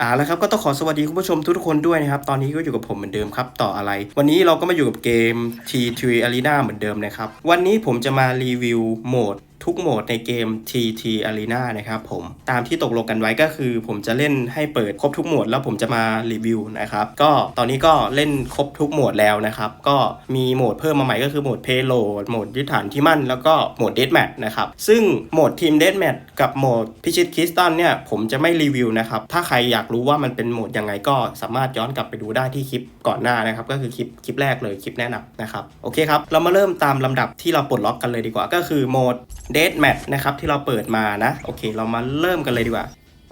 อ่าแล้วครับก็ต้องขอสวัสดีคุณผู้ชมทุกคนด้วยนะครับ ตอนนี้ก็อยู่กับผมเหมือนเดิมครับ ต่ออะไร วันนี้เราก็มาอยู่กับเกม T3 Arena เหมือนเดิมนะครับ วันนี้ผมจะมารีวิวโหมด ทุกโหมดในเกม TT Arena นะครับผมตามที่ตกลงกันไว้ก็คือ ผมจะเล่นให้เปิดครบทุกโหมดแล้วผมจะมารีวิวนะครับก็ตอนนี้ก็เล่นครบทุกโหมดแล้วนะครับก็มีโหมดเพิ่มมาใหม่ก็คือโหมด Payload โหมดยึดฐานที่มั่นแล้วก็โหมด Deathmatch นะครับซึ่งโหมดทีม Deathmatch กับโหมดพิชิตคริสตันเนี่ยผมจะไม่รีวิวนะครับถ้าใครอยากรู้ว่ามันเป็นโหมดยังไงก็สามารถย้อนกลับไปดูได้ที่คลิปก่อนหน้านะครับก็คือคลิปคลิปแรกเลยคลิปแนะนำนะครับโอเคครับเรามาเริ่มตามลำดับที่เราปลดล็อกกันเลยดีกว่าก็คือโหมด Deathmatch นะครับที่เราเปิดมานะ โอเค เรามาเริ่มกันเลยดีกว่า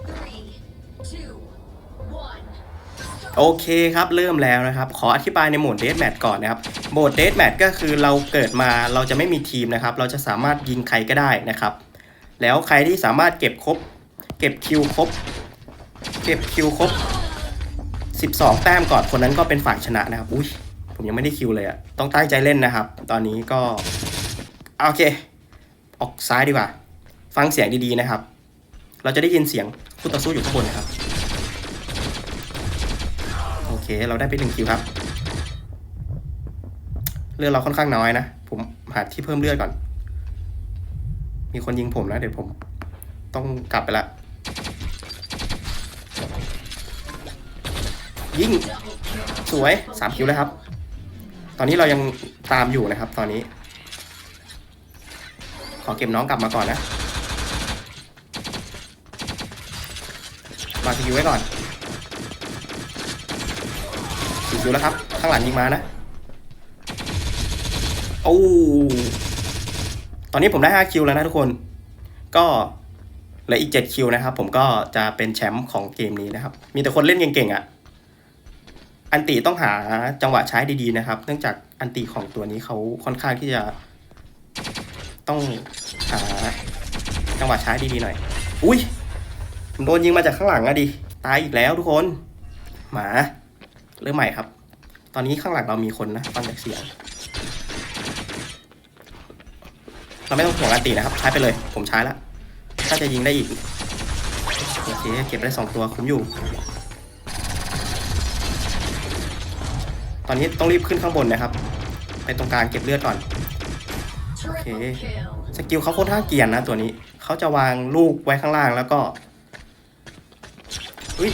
Three, two, โอเคครับ เริ่มแล้วนะครับ ขออธิบายในโหมดเด a แมทก่อนนะครับโหมดเด a แมทก็คือเราเกิดมาเราจะไม่มีทีมนะครับ เราจะสามารถยิงใครก็ได้นะครับ แล้วใครที่สามารถเก็บครบ เก็บคิวครบ เก็บคิวครบ 12 แต้มก่อนคนนั้นก็เป็นฝ่ายชนะนะครับ อุ้ยผมยังไม่ได้คิวเลยอะต้องตั้งใจเล่นนะครับ ตอนนี้ก็ โอเค ออกซ้ายดีกว่า ฟังเสียงดีๆนะครับ เราจะได้ยินเสียงคู่ต่อสู้อยู่ข้างบนนะครับ โอเค เราได้ไปหนึ่งคิวครับ เลือดเราค่อนข้างน้อยนะ ผมหาที่เพิ่มเลือดก่อน มีคนยิงผมนะ เดี๋ยวผม ต้องกลับไปละ ยิง สวยสามคิวแล้วครับ ตอนนี้เรายังตามอยู่นะครับ ตอนนี้ ขอเก็บน้องกลับมาก่อนนะวางสกิลไว้ก่อนสี่คิวแล้วครับ ข้างหลังยิงมานะโอ้ตอนนี้ผมได้ 5 คิวแล้วนะทุกคน ก็เหลืออีก 7 คิวนะครับ ผมก็จะเป็นแชมป์ของเกมนี้นะครับ มีแต่คนเล่นเก่งๆอะ่ะ อันติต้องหาจังหวะใช้ดีๆนะครับ เนื่องจากอันติของตัวนี้เขาค่อนข้างที่จะ ต้องหาจังหวะใช้ดีๆหน่อย อุ้ยผมโดนยิงมาจากข้างหลังอะดิ ตายอีกแล้วทุกคน หมา เริ่มใหม่ครับ ตอนนี้ข้างหลังเรามีคนนะฟังจากเสียง เราไม่ต้องห่วงอันตีนะครับ ใช้ไปเลย ผมใช้แล้วถ้าจะยิงได้อีก โอเค เก็บไปได้สองตัวคุ้มอยู่ ตอนนี้ต้องรีบขึ้นข้างบนนะครับ ไปตรงกลางเก็บเลือดก่อน สกิลเขาค่อนข้างเกียนนะตัวนี้ เขาจะวางลูกไว้ข้างล่างแล้วก็ อุ้ย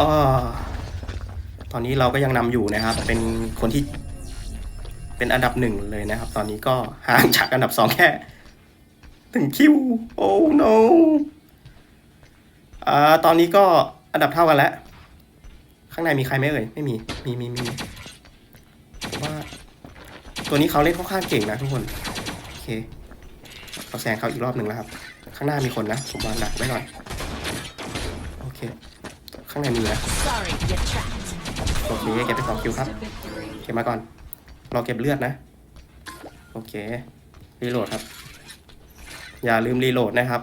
อาตอนนี้เราก็ยังนำอยู่นะครับ เป็นคนที่ เป็นอันดับหนึ่งเลยนะครับ ตอนนี้ก็ห่างจากอันดับสองแค่ถึงคิว โอ้ no อ่าตอนนี้ก็อันดับเท่ากันแล้ว ข้างในมีใครไหมเอ่ย ไม่มี มีมีมีม ตัวนี้เขาเล่นค่อนข้างเก่งนะทุกคน โอเคเราแซงเขาอีกรอบหนึ่งแล้วครับ ข้างหน้ามีคนนะ ผมวางดักไว้ก่อนโอเค ข้างในมีนะ Sorry, you trapped. โอเคเก็บไปสองคิวครับ Victory. เก็บมาก่อน รอเก็บเลือดนะ โอเค รีโหลดครับ อย่าลืมรีโหลดนะครับ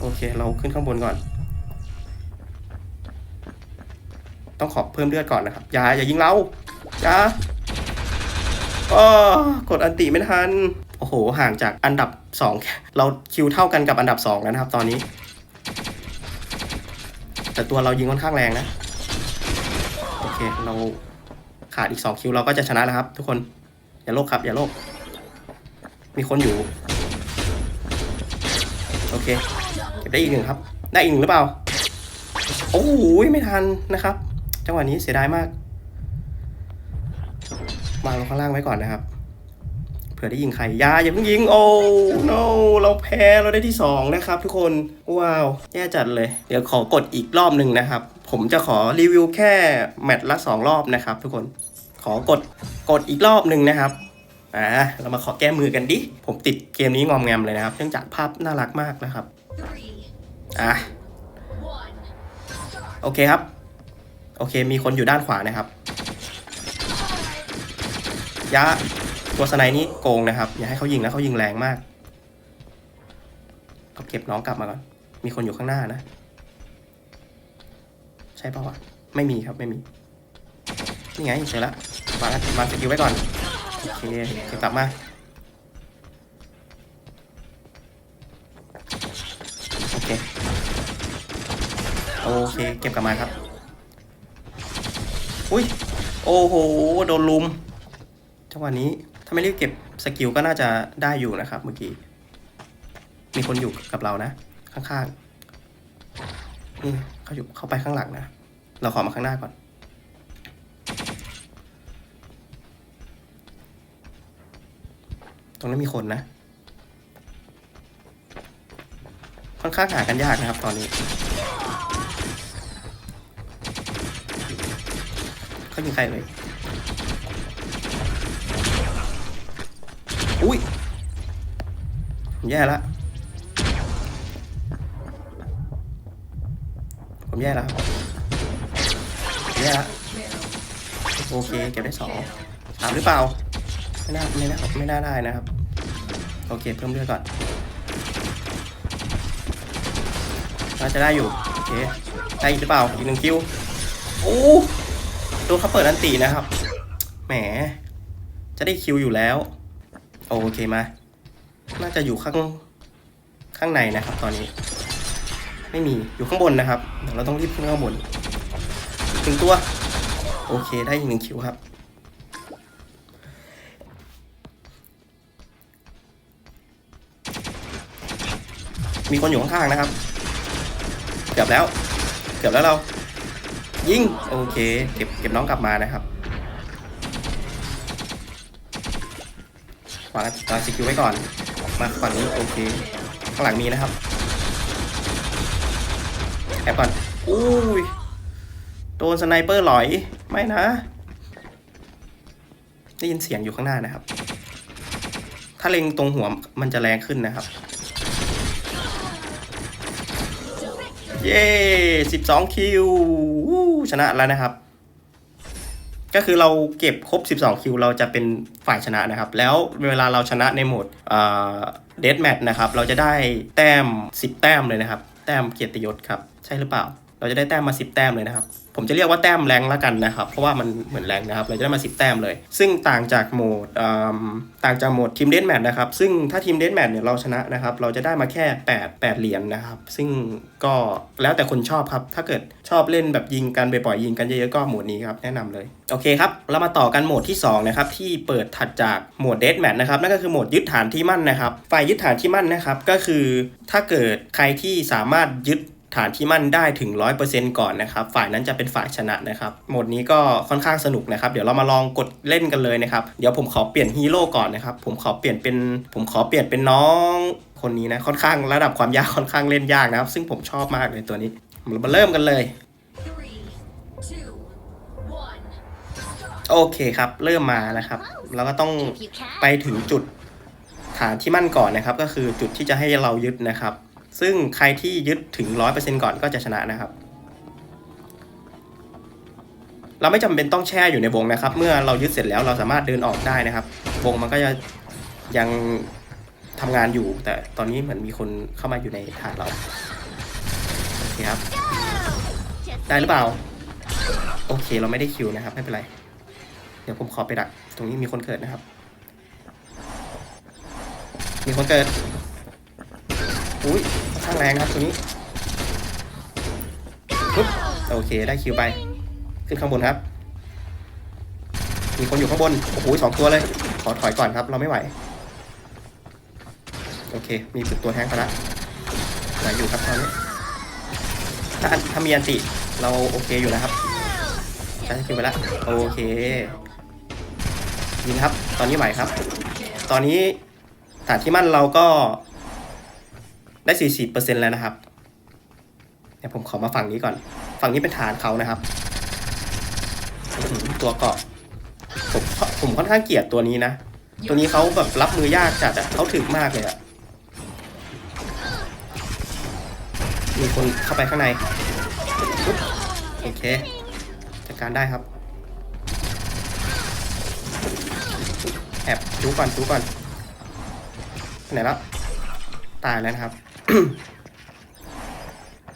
โอเค เราขึ้นข้างบนก่อน ต้องขอเพิ่มเลือดก่อนนะครับ อย่าอย่ายิงเราอย่าอ้กดอันติไม่ทัน โอ้โห ห่างจากอันดับสองเราคิวเท่ากันกับอันดับสองแล้วนะครับ ตอนนี้ แต่ตัวเรายิงค่อนข้างแรงนะ โอเค เราขาดอีก 2 คิวเราก็จะชนะแล้วครับ ทุกคน อย่าโลภครับ อย่าโลภ มีคนอยู่ โอเค เก็บได้อีกหนึ่งครับ ได้อีกหนึ่งหรือเปล่า โอ้โห ไม่ทันนะครับ จังหวะนี้เสียดายมากวางลงข้างล่างไว้ก่อนนะครับ เผื่อได้ยิงใครยาอย่าเพิ่งยิง โอ้ no เราแพ้เราได้ที่สองนะครับทุกคน ว้าว แย่จัดเลย เดี๋ยวขอกดอีกรอบหนึ่งนะครับ ผมจะขอรีวิวแค่แมตช์ละสองรอบนะครับ ทุกคน ขอกดกดอีกรอบหนึ่งนะครับอ่าเรามาขอแก้มือกันดิ ผมติดเกมนี้งอมแงมเลยนะครับ เนื่องจากภาพน่ารักมากนะครับ อะ โอเคครับ โอเค มีคนอยู่ด้านขวานะครับ ยะตัวสไนนี้โกงนะครับ อย่าให้เขายิงนะเขายิงแรงมากเอาเก็บน้องกลับมาก่อน มีคนอยู่ข้างหน้านะ ใช่ป่าวะไม่มีครับไม่มี นี่ไงเจอละวางวางสกิลไว้ก่อน โอเคเก็บกลับมาเค โอเค เก็บกลับมาครับ อุ้ย โอ้โห โดนลุม จังหวะนี้ถ้าไม่รีบเก็บสกิลก็น่าจะได้อยู่นะครับเมื่อกี้ มีคนอยู่กับเรานะ ข้างๆ นี่เขาอยู่เข้าไปข้างหลังนะ เราขอมาข้างหน้าก่อนตรงนั้นมีคนนะ ค่อนข้างหากันยากนะครับตอนนี้ เขายิงใครเลยอุ้ยผมแย่แล้วผมแย่แล้วแย่แล้วโอเคเก็บได้สองสามหรือเปล่าไม่น่าไม่น่าไม่น่าได้นะครับโอเคเพิ่มเลือดก่อนน่าจะได้อยู่โอเคได้อีกหรือเปล่าอีกหนึ่งคิวโอ้ ดนเขาเปิดอันตีนะครับ แหม จะได้คิวอยู่แล้ว โอเคมา น่าจะอยู่ข้าง ข้างในนะครับ ตอนนี้ ไม่มี อยู่ข้างบนนะครับ เดี๋ยวเราต้องรีบขึ้นข้างบนถึงตัว โอเค ได้อีกหนึ่งคิวครับ มีคนอยู่ข้างๆนะครับ เกือบแล้ว เกือบแล้วเรา ยิง โอเค เก็บเก็บน้องกลับมานะครับวางวางสกิลไว้ก่อน มาฝั่งนี้โอเค ข้างหลังมีนะครับ แอบก่อน อุ้ย โดนสไนเปอร์หลอย ไม่นะ ได้ยินเสียงอยู่ข้างหน้านะครับ ถ้าเล็งตรงหัวมันจะแรงขึ้นนะครับ เย้สิบสองคิวชนะแล้วนะครับ ก็คือเราเก็บครบ 12 คิว เราจะเป็นฝ่ายชนะนะครับ แล้วเวลาเราชนะในโหมดเดดแมทนะครับ เราจะได้แต้ม 10 แต้มเลยนะครับ แต้มเกียรติยศครับ ใช่หรือเปล่า เราจะได้แต้มมา 10 แต้มเลยนะครับ ผมจะเรียกว่าแต้มแรงละกันนะครับ เพราะว่ามันเหมือนแรงนะครับ เราจะได้มา 10 แต้มเลย ซึ่งต่างจากโหมดต่างจากโหมดทีมเดนแมทนะครับ ซึ่งถ้าทีมเดนแมทเนี่ยเราชนะนะครับ เราจะได้มาแค่ 8 8 เหรียญนะครับ ซึ่งก็แล้วแต่คนชอบครับ ถ้าเกิดชอบเล่นแบบยิงกันบ่อยๆยิงกันเยอะๆก็โหมดนี้ครับแนะนำเลย โอเคครับ เรามาต่อกันโหมดที่สองนะครับที่เปิดถัดจากโหมดเดดแมทนะครับ นั่นก็คือโหมดยึดฐานที่มั่นนะครับ ฝ่ายยึดฐานที่มั่นนะครับ ก็คือถ้าเกิดใครที่สามารถยึด ฐานที่มั่นได้ถึง 100%ก่อนนะครับ ฝ่ายนั้นจะเป็นฝ่ายชนะนะครับโหมดนี้ก็ค่อนข้างสนุกนะครับ เดี๋ยวเรามาลองกดเล่นกันเลยนะครับ เดี๋ยวผมขอเปลี่ยนฮีโร่ก่อนนะครับ ผมขอเปลี่ยนเป็น ผมขอเปลี่ยนเป็นน้องคนนี้นะ ค่อนข้างระดับความยากค่อนข้างเล่นยากนะครับ ซึ่งผมชอบมากเลยตัวนี้เรามาเริ่มกันเลย Three, two, one. Start. โอเคครับ เริ่มมานะครับ เราก็ต้อง If you can. ไปถึงจุดฐานที่มั่นก่อนนะครับ ก็คือจุดที่จะให้เรายึดนะครับ ซึ่งใครที่ยึดถึง 100%ก่อนก็จะชนะนะครับ เราไม่จำเป็นต้องแช่อยู่ในวงนะครับ เมื่อเรายึดเสร็จแล้วเราสามารถเดินออกได้นะครับ วงมันก็จะยังทำงานอยู่ แต่ตอนนี้เหมือนมีคนเข้ามาอยู่ในฐานเราโอเคครับ ได้หรือเปล่า โอเคเราไม่ได้คิวนะครับ ไม่เป็นไร เดี๋ยวผมขอไปดัก ตรงนี้มีคนเกิดนะครับ มีคนเกิด อุ้ยข้างแรงครับตัวนี้ปึ๊บโอเคได้คิวไป ขึ้นข้างบนครับ มีคนอยู่ข้างบน โอ้โหสองตัวเลย ขอถอยก่อนครับ เราไม่ไหว โอเค มีฝึกตัวแทงไปละไหวอยู่ครับตอนนี้ถ้าถ้ามีอันติ เราโอเคอยู่นะครับใช้สกิลไปละโอเคยิงครับ ตอนนี้ไหวครับ ตอนนี้ฐานที่มั่นเราก็ ได้ 40%แล้วนะครับเดี๋ยวผมขอมาฝั่งนี้ก่อน ฝั่งนี้เป็นฐานเขานะครับ ตัวเกาะผมผมค่อนข้างเกลียดตัวนี้นะ ตัวนี้เขาแบบรับมือยากจัดอะเขาถึกมากเลยอะมีคนเข้าไปข้างใน โอเคจัดการได้ครับแอบดูก่อนดูก่อนไหนแล้วตายแล้วนะครับ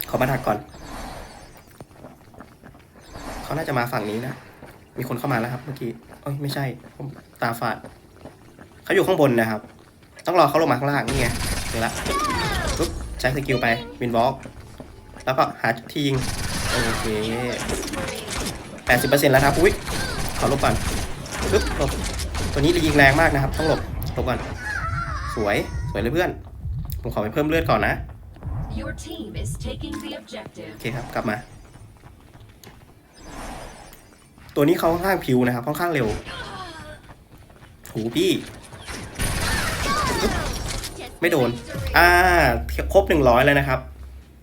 ขอมาดักก่อน เขาน่าจะมาฝั่งนี้นะ มีคนเข้ามาแล้วครับ เมื่อกี้เอ้ยไม่ใช่ผมตาฝาด เขาอยู่ข้างบนนะครับ ต้องรอเขาลงมาข้างล่างนี่ไงเจอละปุ๊บใช้สกิลไปวินบล็อกแล้วก็หาที่ยิง โอเคแปดสิบเปอร์เซ็นต์แล้วครับ อุ้ยขอลบก่อนปึ๊บหลบตัวนี้ยิงแรงมากนะครับ ต้องหลบหลบก่อน สวย สวยเลยเพื่อน ผมขอไปเพิ่มเลือดก่อนนะ Your team is taking the โอ objective. เคครับ กลับมา ตัวนี้เขาค่อนข้างผิวนะครับ ค่อนข้างเร็ว หูพี่ ไม่โดน อ่า ครบหนึ่งร้อยแล้วนะครับ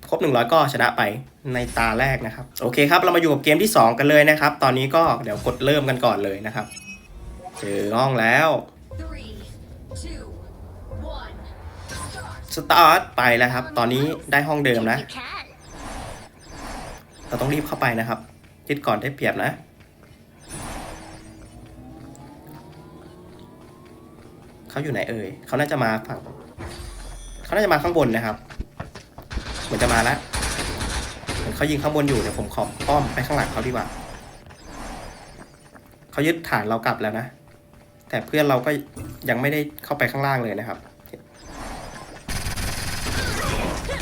ครบหนึ่งร้อยก็ชนะไปในตาแรกนะครับ โอเคครับ เรามาอยู่กับเกมที่ 2 กันเลยนะครับ ตอนนี้ก็เดี๋ยวกดเริ่มกันก่อนเลยนะครับ เจอห้องแล้ว สตาร์ทไปแล้วครับ ตอนนี้ได้ห้องเดิมนะ เราต้องรีบเข้าไปนะครับยึดก่อนได้เปรียบนะ เขาอยู่ไหนเอ่ย เขาน่าจะมาฝั่ง เขาน่าจะมาข้างบนนะครับ เหมือนจะมาแล้วเหมือนเขายิงข้างบนอยู่เดี๋ยวผมขออ้อมไปข้างหลังเขาดีกว่า เขายึดฐานเรากลับแล้วนะ แต่เพื่อนเราก็ยังไม่ได้เข้าไปข้างล่างเลยนะครับ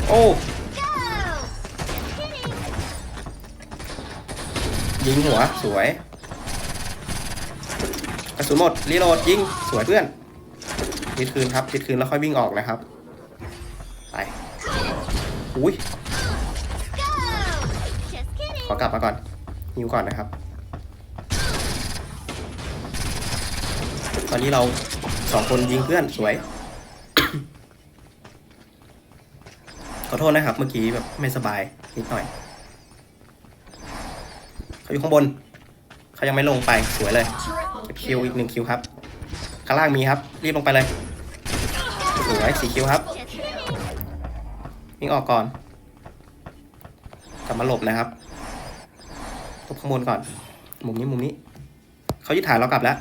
โอ้ยิงหัวสวยกระสุนหมดรีโหลดยิงสวยเพื่อนยึดคืนครับยึดคืนแล้วค่อยวิ่งออกนะครับไปอุ้ยขอกลับมาก่อนยิวก่อนนะครับ ตอนนี้เราสองคนยิงเพื่อนสวย อโทษนะครับ เมื่อกี้แบบไม่สบายนิดหน่อย เขาอยู่ข้างบน เขายังไม่ลงไปสวยเลยเก็บคิวอีกหนึ่งคิวครับ ข้างล่างมีครับ รีบลงไปเลยสวยสี่คิวครับวิ่งออกก่อน กลับมาหลบนะครับหลบข้างบนก่อน มุมนี้มุมนี้ เขายึดฐานเรากลับแล้ว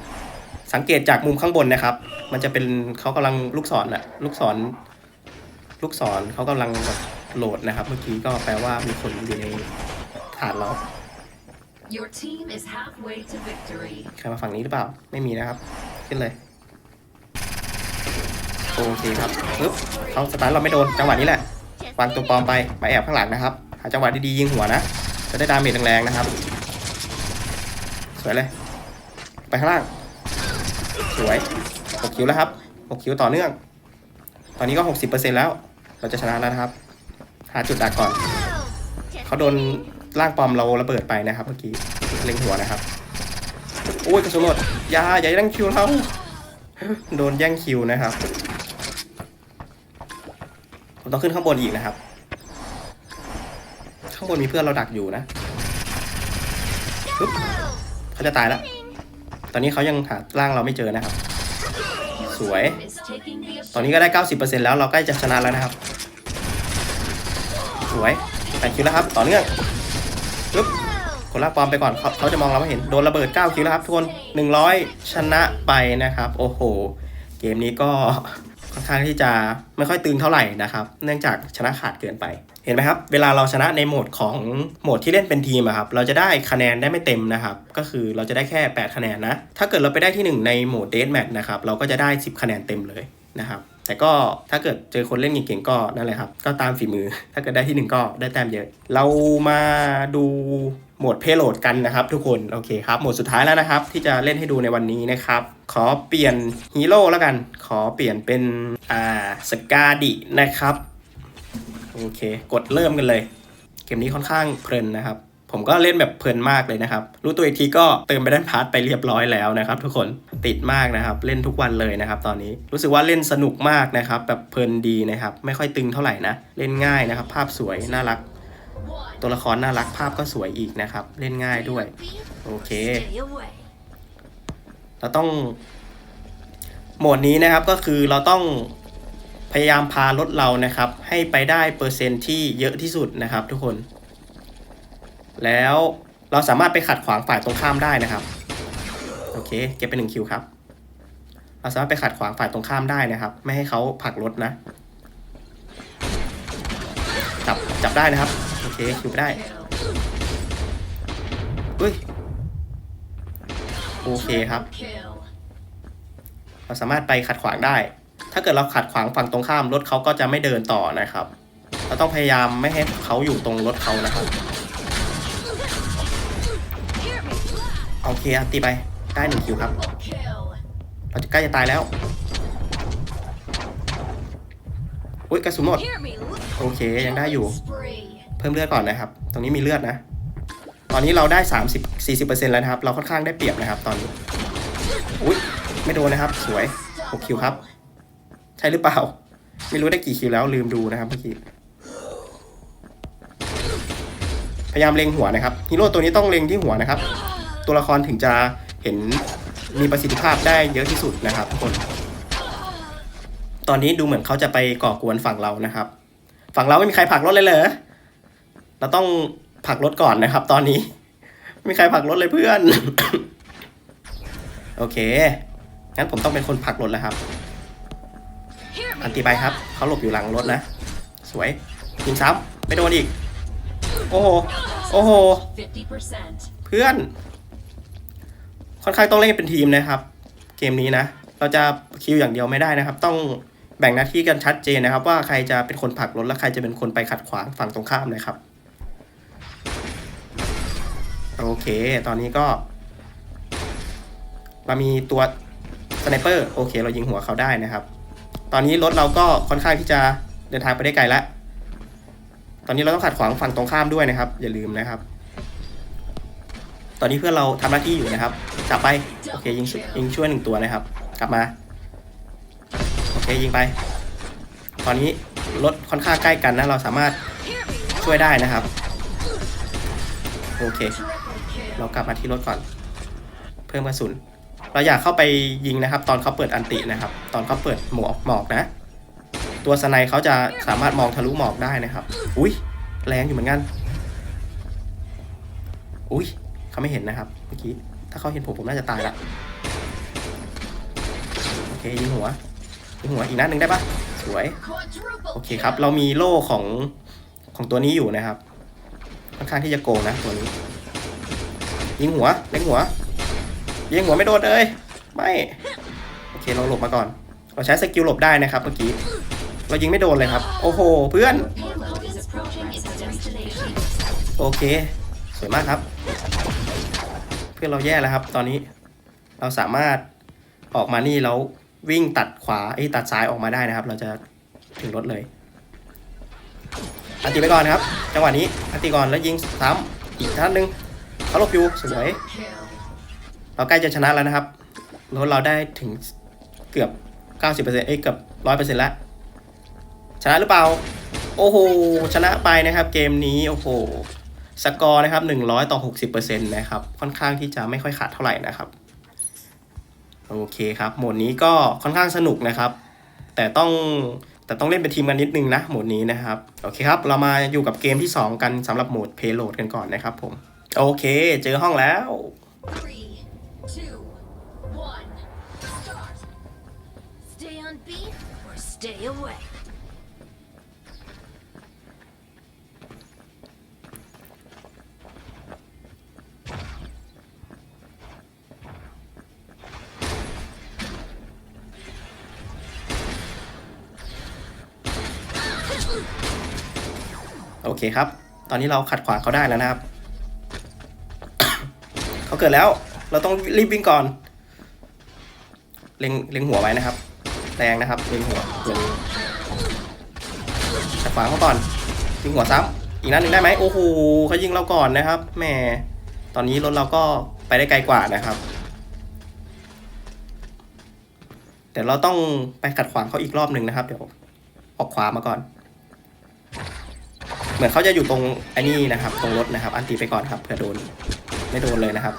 สังเกตจากมุมข้างบนนะครับ มันจะเป็นเขากำลังลูกศรน่ะ ลูกศร ลูกศรเขากำลังแบบโหลดนะครับ เมื่อกี้ก็แปลว่ามีคนอยู่ในฐานเรา Your team is halfway to victory. ใครมาฝั่งนี้หรือเปล่า ไม่มีนะครับ ขึ้นเลย โอเคครับปึ๊บเขาสตาร์ทเราไม่โดน จังหวะนี้แหละ วางตัวปลอมไป มาแอบข้างหลังนะครับ หาจังหวะดีๆยิงหัวนะ จะได้ดาเมจแรงๆนะครับ สวยเลย ไปข้างล่าง สวย 6 คิวแล้วครับ 6 คิวต่อเนื่อง ตอนนี้ก็ 60%แล้ว เราจะชนะแล้วนะครับ หาจุดดักก่อน เขาโดนร่างปลอมเราระเบิดไปนะครับ เมื่อกี้เล็งหัวนะครับโอ้ยกระสุนหมดยาอย่าแย่งคิวเราโดนแย่งคิวนะครับผมต้องขึ้นข้างบนอีกนะครับ ข้างบนมีเพื่อนเราดักอยู่นะปึ๊บเขาจะตายแล้ว ตอนนี้เขายังหาร่างเราไม่เจอนะครับ สวย ตอนนี้ก็ได้ 90%แล้วเราใกล้จะชนะแล้วนะครับ สวยแปดคิวแล้วครับ ต่อเนื่องปึ๊บกดลากปอมไปก่อนเขาเขาจะมองเราไม่เห็น โดนระเบิด 9 คิวแล้วครับทุกคน 100 ชนะไปนะครับ โอ้โห เกมนี้ก็ค่อนข้างที่จะไม่ค่อยตึงเท่าไหร่นะครับ เนื่องจากชนะขาดเกินไป เห็นไหมครับ เวลาเราชนะในโหมดของโหมดที่เล่นเป็นทีมอะครับ เราจะได้คะแนนได้ไม่เต็มนะครับ ก็คือเราจะได้แค่ 8 คะแนนนะ ถ้าเกิดเราไปได้ที่ 1 ในโหมดเด a แมทนะครับ เราก็จะได้ 10 คะแนนเต็มเลยนะครับ แต่ก็ถ้าเกิดเจอคนเล่นเก่งๆก็นั่นแหละครับ ก็ตามฝีมือ ถ้าเกิดได้ที่หนึ่งก็ได้แต้มเยอะ เรามาดูโหมดเพลโหลดกันนะครับทุกคน โอเคครับโหมดสุดท้ายแล้วนะครับ ที่จะเล่นให้ดูในวันนี้นะครับ ขอเปลี่ยนฮีโร่แล้วกัน ขอเปลี่ยนเป็นอ่าสกาดินะครับ โอเค กดเริ่มกันเลย เกมนี้ค่อนข้างเพลินนะครับ ผมก็เล่นแบบเพลินมากเลยนะครับ รู้ตัวอีกทีก็เติมไปด้านพาร์ทไปเรียบร้อยแล้วนะครับ ทุกคนติดมากนะครับ เล่นทุกวันเลยนะครับ ตอนนี้รู้สึกว่าเล่นสนุกมากนะครับ แบบเพลินดีนะครับ ไม่ค่อยตึงเท่าไหร่นะ เล่นง่ายนะครับ ภาพสวยน่ารัก ตัวละครน่ารักภาพก็สวยอีกนะครับ เล่นง่ายด้วย โอเคเราต้องโหมดนี้นะครับก็คือเราต้องพยายามพารถเรานะครับ ให้ไปได้เปอร์เซ็นที่เยอะที่สุดนะครับ ทุกคน แล้วเราสามารถไปขัดขวางฝ่ายตรงข้ามได้นะครับโอเคเก็บไปหนึ่งคิวครับเราสามารถไปขัดขวางฝ่ายตรงข้ามได้นะครับ ไม่ให้เขาผลักรถนะจับจับได้นะครับโอเคคิวไปได้เฮ้ยโอเคครับ เราสามารถไปขัดขวางได้ ถ้าเกิดเราขัดขวางฝั่งตรงข้ามรถเขาก็จะไม่เดินต่อนะครับ เราต้องพยายามไม่ให้เขาอยู่ตรงรถเขานะครับ โอเคอะตีไปได้หนึ่งคิวครับเราจะใกล้จะตายแล้ว อุ้ยกระสุนหมด โอเคยังได้อยู่ เพิ่มเลือดก่อนนะครับ ตรงนี้มีเลือดนะ ตอนนี้เราได้ 30 40%แล้วนะครับ เราค่อนข้างได้เปรียบนะครับ ตอนนี้ อุ้ยไม่โดนนะครับ สวย 6 คิวครับ ใช่หรือเปล่า ไม่รู้ได้กี่คิวแล้วลืมดูนะครับเมื่อกี้พยายามเล็งหัวนะครับฮีโร่ตัวนี้ต้องเล็งที่หัวนะครับ ตัวละครถึงจะเห็นมีประสิทธิภาพได้เยอะที่สุดนะครับทุกคน ตอนนี้ดูเหมือนเขาจะไปก่อกวนฝั่งเรานะครับ ฝั่งเราไม่มีใครผลักรถเลยเหรอเราต้องผลักรถก่อนนะครับ ตอนนี้ไม่มีใครผลักรถเลยเพื่อน โอเคงั้นผมต้องเป็นคนผลักรถแล้วครับ อันตีไปครับเขาหลบอยู่หลังรถนะ สวยยิงซ้ำไม่โดนอีก โอ้โหโอ้โหเพื่อน ค่อนข้างต้องเล่นเป็นทีมนะครับ เกมนี้นะ เราจะคิวอย่างเดียวไม่ได้นะครับ ต้องแบ่งหน้าที่กันชัดเจนนะครับ ว่าใครจะเป็นคนผลักรถและใครจะเป็นคนไปขัดขวางฝั่งตรงข้ามนะครับ โอเค ตอนนี้ก็ เรามีตัวสไนเปอร์โอเค เรายิงหัวเขาได้นะครับ ตอนนี้รถเราก็ค่อนข้างที่จะเดินทางไปได้ไกลแล้วตอนนี้เราต้องขัดขวางฝั่งตรงข้ามด้วยนะครับ อย่าลืมนะครับ ตอนนี้เพื่อนเราทำหน้าที่อยู่นะครับจับไปโอเคยิงยิงช่วยหนึ่งตัวนะครับ กลับมาโอเคยิงไป ตอนนี้รถค่อนข้างใกล้กันนะเราสามารถช่วยได้นะครับโอเค เรากลับมาที่รถก่อน เพิ่มกระสุน เราอยากเข้าไปยิงนะครับ ตอนเขาเปิดอันตินะครับ ตอนเขาเปิดหมอกหมอกนะ ตัวสไนเขาจะสามารถมองทะลุหมอกได้นะครับ อุ้ยแรงอยู่เหมือนกัน อุ้ย เขาไม่เห็นนะครับ เมื่อกี้ ถ้าเขาเห็นผมผมน่าจะตายละโอเคยิงหัวยิงหัวอีกนัดหนึ่งได้ปะสวย โอเคครับ เรามีโล่ของของตัวนี้อยู่นะครับ ค่อนข้างที่จะโกงนะตัวนี้ ยิงหัวเล็งหัวยิงหัวไม่โดนเลยไม่ โอเคเราหลบมาก่อน เราใช้สกิลหลบได้นะครับ เมื่อกี้ เรายิงไม่โดนเลยครับ โอ้โห เพื่อน โอเค สวยมากครับ พื่อนเราแย่แล้วครับ ตอนนี้เราสามารถออกมานี่แล้ววิ่งตัดขวาไอ้ตัดซ้ายออกมาได้นะครับ เราจะถึงรถเลยอันตีไปก่อนครับ จังหวะนี้อันตีก่อนแล้วยิงซ้ำอีกท่านหนึ่งเขาลบอยู่สวยเราใกล้จะชนะแล้วนะครับรถเราได้ถึงเกือบ 90%เอ้ยเกือบ100%แล้วชนะหรือเปล่า โอ้โห ชนะไปนะครับ เกมนี้ โอ้โห สกอร์นะครับ 100 ต่อ 60%นะครับ ค่อนข้างที่จะไม่ค่อยขาดเท่าไหร่นะครับ โอเคครับ โหมดนี้ก็ค่อนข้างสนุกนะครับ แต่ต้องแต่ต้องเล่นเป็นทีมกันนิดนึงนะโหมดนี้นะครับ โอเคครับ เรามาอยู่กับเกมที่ 2 กันสำหรับโหมด Payload กันก่อนนะครับผม โอเค เจอห้องแล้ว Three, two, one, start. Stay on beat or stay away. โอเคครับ ตอนนี้เราขัดขวางเขาได้แล้วนะครับ เขาเกิดแล้ว เราต้องรีบวิ่งก่อน เล็งเล็งหัวไว้นะครับ แรงนะครับเล็งหัวขัดขวางเขาก่อนยิงหัวซ้ำอีกนัดหนึ่งได้ไหมโอ้โหเขายิงเราก่อนนะครับแหมตอนนี้รถเราก็ไปได้ไกลกว่านะครับแต่เราต้องไปขัดขวางเขาอีกรอบหนึ่งนะครับ เดี๋ยวออกขวามาก่อน มือนเขาจะอยู่ตรงไอ้นี่นะครับตรงรถนะครับ อันตีไปก่อนครับเผื่อโดนไม่โดนเลยนะครับ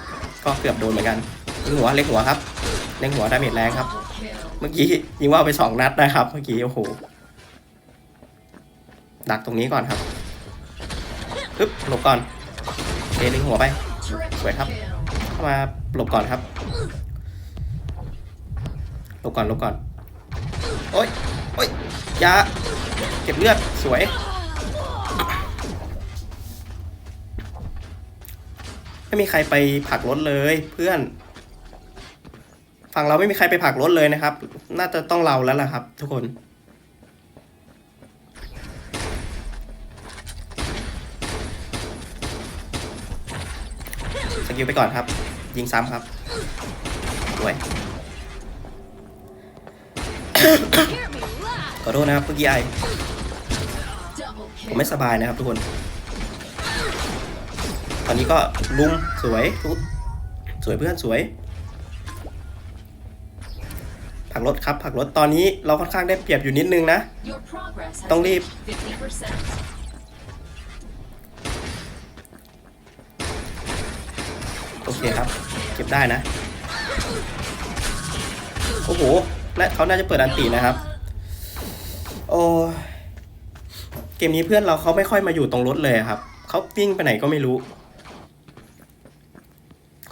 ก็เกือบโดนเหมือนกันเล็งหัวเล็งหัวครับเล็งหัวดาเมจแรงครับ เมื่อกี้ยิงว่าไปสองนัดนะครับ เมื่อกี้โอ้โหดักตรงนี้ก่อนครับปึ๊บหลบก่อนเคเล็งหัวไป Triple Wait, hấp. kill. เข้ามาหลบก่อนครับหลบก่อนหลบก่อนโอ๊ยโอ๊ยยาเก็บเลือดสวย ไม่มีใครไปผลักรถเลยเพื่อน ฝั่งเราไม่มีใครไปผลักรถเลยนะครับ น่าจะต้องเราแล้วล่ะครับ ทุกคน สกิลไปก่อนครับ ยิงซ้ำครับด้วยขอโทษนะครับเมื่อกี้ไอผมไม่สบายนะครับทุกคน ตอนนี้ก็ลุมสวยอุ๊ยสวยเพื่อนสวยผลักรถครับผลักรถตอนนี้เราค่อนข้างได้เปรียบอยู่นิดนึงนะ Your progress has ต้องรีบ reached 50%. โอเคครับ เก็บได้นะ โอ้โหและเขาน่าจะเปิดอันตีนะครับ โอ้ยเกมนี้เพื่อนเราเขาไม่ค่อยมาอยู่ตรงรถเลยครับ เขาวิ่งไปไหนก็ไม่รู้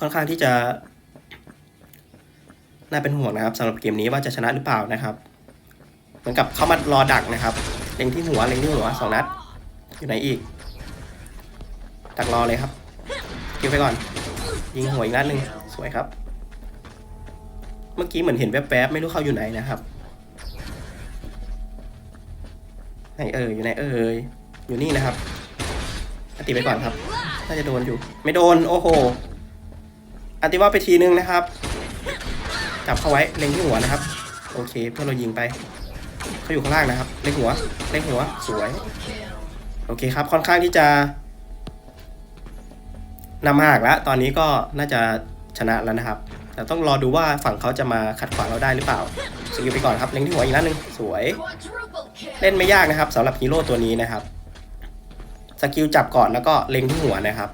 ค่อนข้างที่จะน่าเป็นห่วงนะครับสำหรับเกมนี้ว่าจะชนะหรือเปล่านะครับเหมือนกับเขามารอดักนะครับเล็งที่หัวเล็งที่หัวสองนัด อยู่ไหนอีก ดักรอเลยครับคิวไปก่อน ยิงหัวอีกนัดหนึ่งสวยครับ เมื่อกี้เหมือนเห็นแวบๆ ไม่รู้เขาอยู่ไหนนะครับไหนเอ่ยอยู่ไหนเอ่ยอยู่นี่นะครับอติไปก่อนครับ น่าจะโดนอยู่ ไม่โดน โอ้โห อันติว่าไปทีนึงนะครับ จับเข้าไว้เล็งที่หัวนะครับ โอเค เพื่อนเรายิงไปเขาอยู่ข้างล่างนะครับ เล็งหัว เล็งหัว สวย โอเคครับ ค่อนข้างที่จะนำมากแล้ว ตอนนี้ก็น่าจะชนะแล้วนะครับ แต่ต้องรอดูว่าฝั่งเขาจะมาขัดขวางเราได้หรือเปล่าสกิลไปก่อนครับ เล็งที่หัวอีกนัดหนึ่งสวย เล่นไม่ยากนะครับสำหรับฮีโร่ตัวนี้นะครับ สกิลจับก่อนแล้วก็เล็งที่หัวนะครับ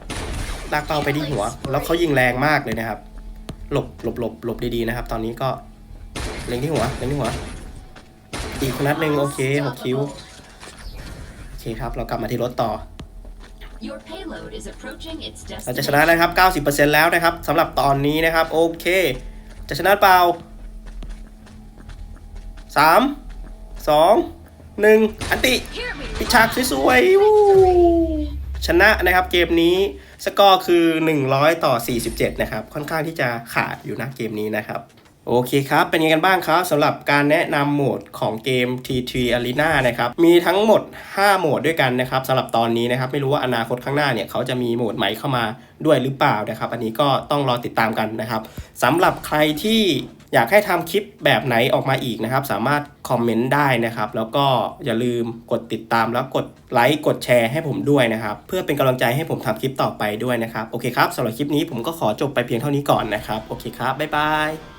ลากเป้าไปที่หัว แล้วเขายิงแรงมากเลยนะครับ หลบหลบหลบหลบดีๆนะครับ ตอนนี้ก็เล็งที่หัวเล็งที่หัว อีกนัดหนึ่งโอเคหกคิวโอเคครับ เรากลับมาที่รถต่อ Your payload is approaching its เราจะชนะ destination. แล้วนะครับ 90%แล้วนะครับสำหรับตอนนี้นะครับ โอเค จะชนะเปล่า 3 2 1 อันติ Hear me ปิดฉากสวยๆวู้ ชนะนะครับเกมนี้สกอร์คือ 100 ต่อ 47 นะครับ ค่อนข้างที่จะขาดอยู่นะเกมนี้นะครับ โอเคครับ เป็นยังไงกันบ้างครับสำหรับการแนะนำโหมดของเกม T3 Arena นะครับ มีทั้งหมด 5 โหมดด้วยกันนะครับสำหรับตอนนี้นะครับ ไม่รู้ว่าอนาคตข้างหน้าเนี่ย เขาจะมีโหมดใหม่เข้ามาด้วยหรือเปล่านะครับ อันนี้ก็ต้องรอติดตามกันนะครับสำหรับใครที่ อยากให้ทำคลิปแบบไหนออกมาอีกนะครับ สามารถคอมเมนต์ได้นะครับ แล้วก็อย่าลืมกดติดตามแล้วกดไลค์กดแชร์ให้ผมด้วยนะครับ เพื่อเป็นกำลังใจให้ผมทำคลิปต่อไปด้วยนะครับ โอเคครับสำหรับคลิปนี้ผมก็ขอจบไปเพียงเท่านี้ก่อนนะครับ โอเคครับ บ๊ายบาย